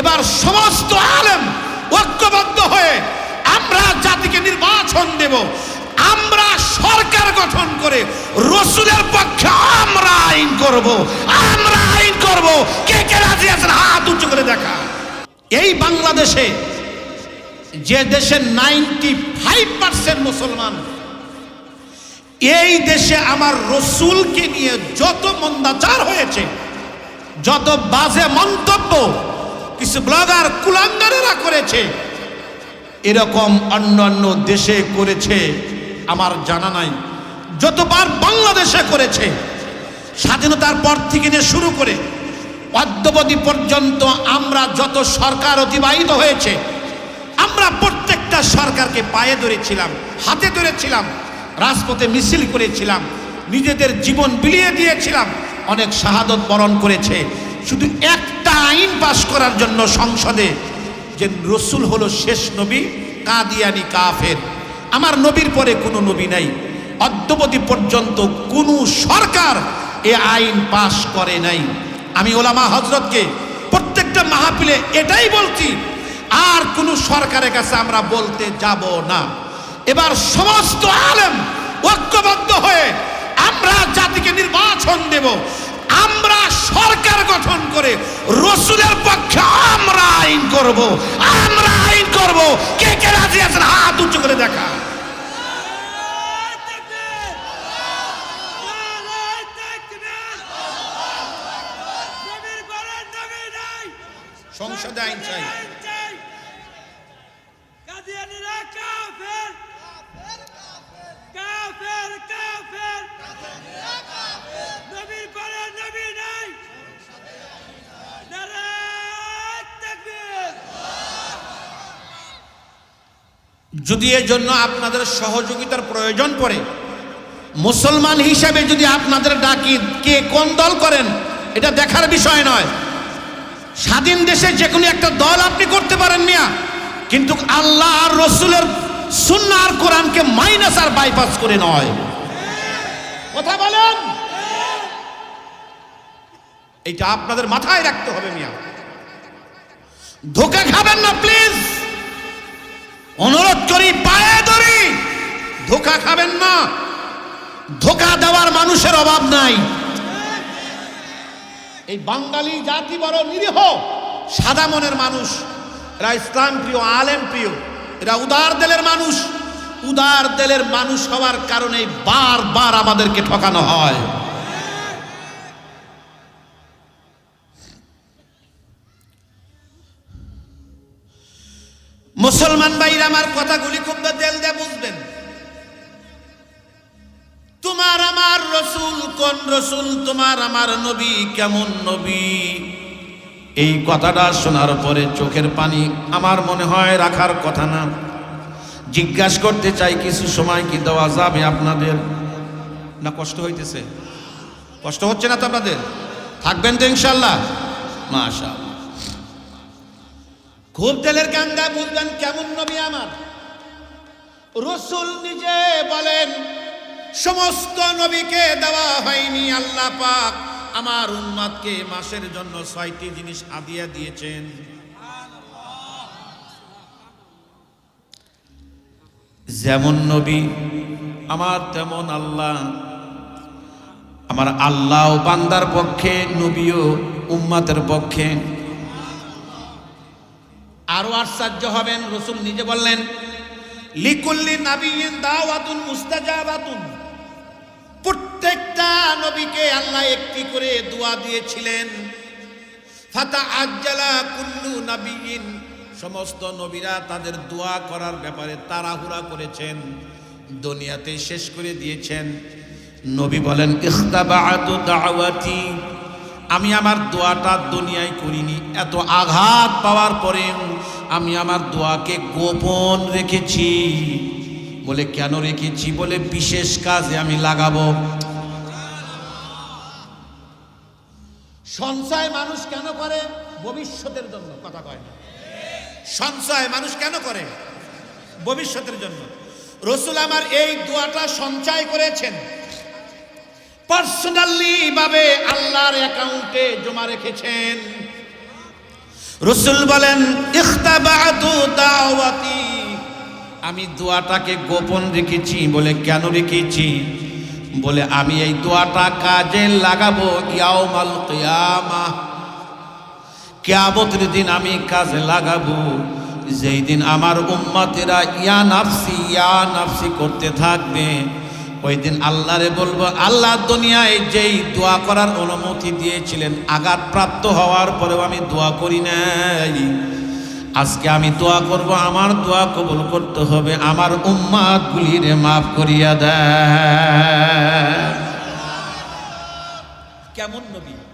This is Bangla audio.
এবার সমস্ত আলেম ঐক্যবদ্ধ হয়ে আমরা জাতিকে নির্বাচন দেব। আমরা সরকার গঠন করে রসুলের পক্ষে আমরা আইন করব। আমরা আইন করব। কে কে রাজি আছেন? হাত উঁচু করে দেখা। এই বাংলাদেশে যে দেশে নাইনটি ফাইভ পার্সেন্ট মুসলমান, এই দেশে আমার রসুলকে নিয়ে যত মন্দাচার হয়েছে, যত বাজে মন্তব্য কিছু ব্লগার কুলাঙ্গারেরা করেছে। এরকম অন্যান্য দেশে করেছে, আমার জানা নাই। যতবার বাংলাদেশে করেছে, স্বাধীনতার পর থেকে নিয়ে শুরু করে, অদ্যবধি পর্যন্ত আমরা যত সরকার অতিবাহিত হয়েছে, আমরা প্রত্যেকটা সরকারকে পায়ে ধরেছিলাম, হাতে ধরেছিলাম, রাজপথে মিছিল করেছিলাম, নিজেদের জীবন বিলিয়ে দিয়েছিলাম, অনেক শাহাদত বরণ করেছে। শুধু একটা আইন পাশ করার জন্য সংসদে যে রসুল হলো শেষ নবী, কাদিয়ানি কাফের। আমার নবীর পরে কোনো নবী নাই। অদ্যবধি পর্যন্ত কোনো সরকার এ আইন পাশ করে নাই। আমি ওলামা হজরতকে প্রত্যেকটা মাহফিলে এটাই বলছি, আর কোনো সরকারের কাছে আমরা বলতে যাব না। এবার সমস্ত আলেম ঐক্যবদ্ধ হয়ে আমরা জাতিকে নির্বাচন দেব। সরকার গঠন করে, রসুলের পক্ষে আমরা আইন করব। আমরা আইন করব। কে কে রাজি আছেন? হাত উঁচু করে দেখা। সংসদে আইন চাই কাদিয়ানিরা কাফের কাফের কাফের নবীর পরে নবী নাই নারায় তাকবীর যদি এর জন্য আপনাদের সহযোগিতার প্রয়োজন পড়ে, মুসলমান হিসাবে যদি আপনাদের ডাকি, কে কোন দল করেন, এটা দেখার বিষয় নয়। স্বাধীন দেশে যে কোনো একটা দল আপনি করতে পারেন মিয়া, কিন্তু আল্লাহ আর রসুলের সুন্নাহ আর কোরআনকে মাইনাস আর বাইপাস করে নয়। কথা বলেন? এটা আপনাদের মাথায় রাখতে হবে মিয়া। ধোকা খাবেন না, প্লিজ। করি পায়ে ধরি, ধোকা খাবেন না। ধোকা দেওয়ার মানুষের অভাব নাই। এই বাঙালি জাতি বড় নিরীহ, সাদা মনের মানুষ। এরা ইসলাম প্রিয়, আলেম প্রিয়। এরা উদার দেলের মানুষ। উদার দেলের মানুষ হওয়ার কারণে বারবার আমাদেরকে ঠকানো হয়। মুসলমান ভাইরা আমার কথাগুলি খুব দেল দিয়ে বুঝবেন। তোমার আমার রসুল, কোন রসুল? তোমার আমার নবী, কেমন নবী? এই কথাটা শোনার পরে চোখের পানি আমার মনে হয় রাখার কথা না। জিজ্ঞাসা করতে চাই, কিছু সময় কি দেওয়া যাবে আপনাদের? না, কষ্ট হইতেছে। কষ্ট হচ্ছে না তো আপনাদের? থাকবেন তো ইনশাল্লাহ? মাশা খুব তেলের গাঙ্গা বুঝবেন কেমন নবী আমার। রসুল নিজে বলেন, সমস্ত নবীকে দেওয়া হয়নি, আল্লাহ পাক আমার উম্মাদকে মাসের জন্য ছয়টি জিনিস আদিয়া দিয়েছেন। যেমন নবী, আমার তেমন আল্লাহ। আমার আল্লাহ বান্দার পক্ষে নবীও উম্মাতের পক্ষে আরও আশ্চর্য হবেন, রসুল নিজে বললেন, লিকুল্লি নাবিয়িন দাওয়াতুন মুস্তাজাবাতুন। প্রত্যেকটা নবীকে আল্লাহ একটি করে দোয়া দিয়েছিলেন। ফাতা আজ্জালা কুল্লু নাবিয়িন সমস্ত নবীরা তাদের দোয়া করার ব্যাপারে তাড়াহুড়া করেছেন দুনিয়াতে শেষ করে দিয়েছেন। নবী বলেন, ইখতাবাআতু দাওয়াতি। আমি আমার দোয়াটা দুনিয়ায় করিনি। এত আঘাত পাওয়ার পরেও আমি আমার দোয়াকে গোপন রেখেছি। বলে, কেন রেখেছি? বলে, বিশেষ কাজে আমি লাগাবো। সঞ্চয় মানুষ কেন করে? ভবিষ্যতের জন্য, কথা কয় না। সঞ্চয় মানুষ কেন করে? ভবিষ্যতের জন্য। রসুল আমার এই দোয়াটা সঞ্চয় করেছেন। পার্সোনালি ভাবে আল্লাহর অ্যাকাউন্টে জমা রেখেছেন। রসুল বলেন আমি দোয়াটাকে গোপন রেখেছি বলে কেন রেখেছি? বলে, আমি এই দোয়াটা কাজে লাগাবো ইয়াউমাল কিয়ামা। কিয়ামতের দিন আমি কাজে লাগাবো। যেই দিন আমার উম্মতেরা ইয়া নাফসি ইয়া নাফসি করতে থাকবে ওই দিন আল্লাহরে বলব আল্লাহ দুনিয়ায় যেই দোয়া করার অনুমতি দিয়েছিলেন আঘাত প্রাপ্ত হওয়ার পরেও আমি দোয়া করি নাই। আজকে আমি দোয়া করব, আমার দোয়া কবুল করতে হবে, আমার উম্মাদ গুলিরে মাফ করিয়া দেয়। কেমন নবী?